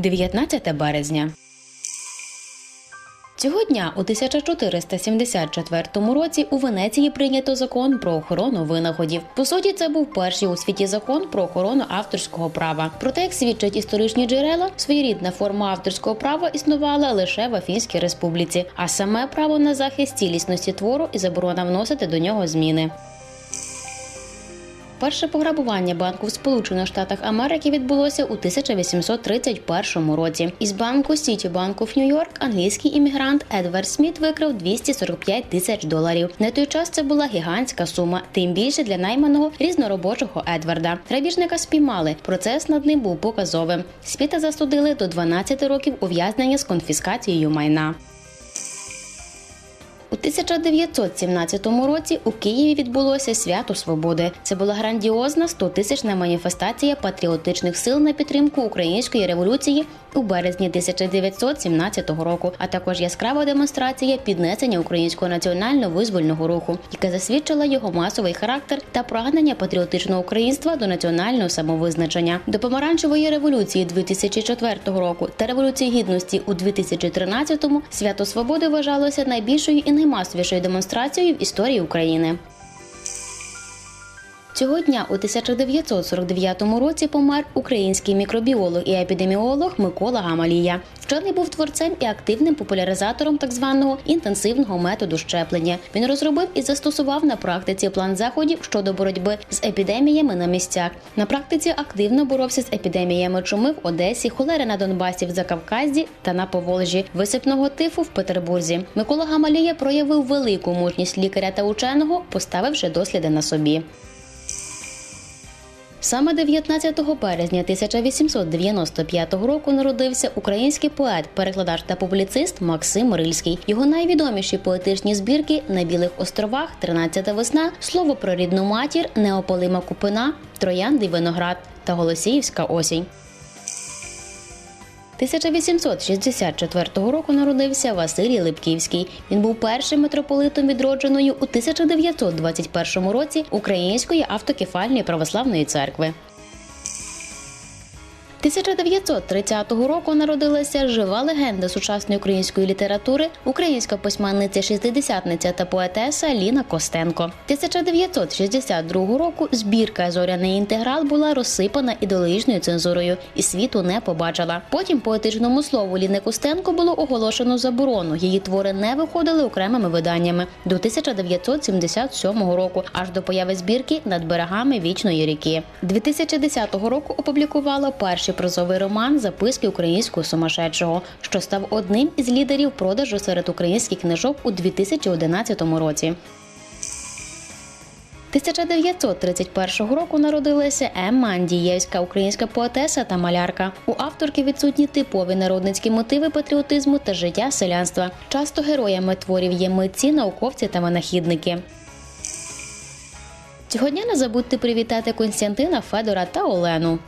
19 березня. Цього дня у 1474 році у Венеції прийнято закон про охорону винаходів. По суті, це був перший у світі закон про охорону авторського права. Проте, як свідчать історичні джерела, своєрідна форма авторського права існувала лише в Афінській республіці, а саме право на захист цілісності твору і заборона вносити до нього зміни. Перше пограбування банку в Сполучених Штатах Америки відбулося у 1831 році. Із банку Сітібанку в Нью-Йорк англійський іммігрант Едвард Сміт викрав 245 тисяч доларів. На той час це була гігантська сума, тим більше для найманого різноробочого Едварда. Грабіжника спіймали. Процес над ним був показовим. Сміта засудили до 12 років ув'язнення з конфіскацією майна. У 1917 році у Києві відбулося свято свободи. Це була грандіозна 100-тисячна маніфестація патріотичних сил на підтримку української революції у березні 1917 року, а також яскрава демонстрація піднесення українського національно-визвольного руху, яка засвідчила його масовий характер та прагнення патріотичного українства до національного самовизначення. До помаранчевої революції 2004 року та революції гідності у 2013-му свято свободи вважалося найбільшою і наймасовішою демонстрацією в історії України. Цього дня у 1949 році помер український мікробіолог і епідеміолог Микола Гамалія. Вчений був творцем і активним популяризатором так званого інтенсивного методу щеплення. Він розробив і застосував на практиці план заходів щодо боротьби з епідеміями на місцях. На практиці активно боровся з епідеміями чуми в Одесі, холери на Донбасі в Закавказі та на Поволжі, висипного тифу в Петербурзі. Микола Гамалія проявив велику мужність лікаря та ученого, поставивши досліди на собі. Саме 19 березня 1895 року народився український поет, перекладач та публіцист Максим Рильський. Його найвідоміші поетичні збірки на Білих островах, «13 весна, слово про рідну матір, неопалима купина, троянди виноград та Голосіївська осінь. 1864 року народився Василій Липківський. Він був першим митрополитом відродженою у 1921 році Української автокефальної православної церкви. 1930 року народилася жива легенда сучасної української літератури, українська письменниця шістдесятниця та поетеса Ліна Костенко. 1962 року збірка Зоряний інтеграл була розсипана ідеологічною цензурою і світу не побачила. Потім поетичному слову Ліни Костенко було оголошено заборону. Її твори не виходили окремими виданнями до 1977 року, аж до появи збірки над берегами вічної ріки. 2010 року опублікувала прозовий роман Записки українського сумасшедшого, що став одним із лідерів продажу серед українських книжок у 2011 році. 1931 року народилася Емма Андієвська, українська поетеса та малярка. У авторки відсутні типові народницькі мотиви патріотизму та життя селянства. Часто героями творів є митці, науковці та винахідники. Цього дня не забудьте привітати Константина, Федора та Олену.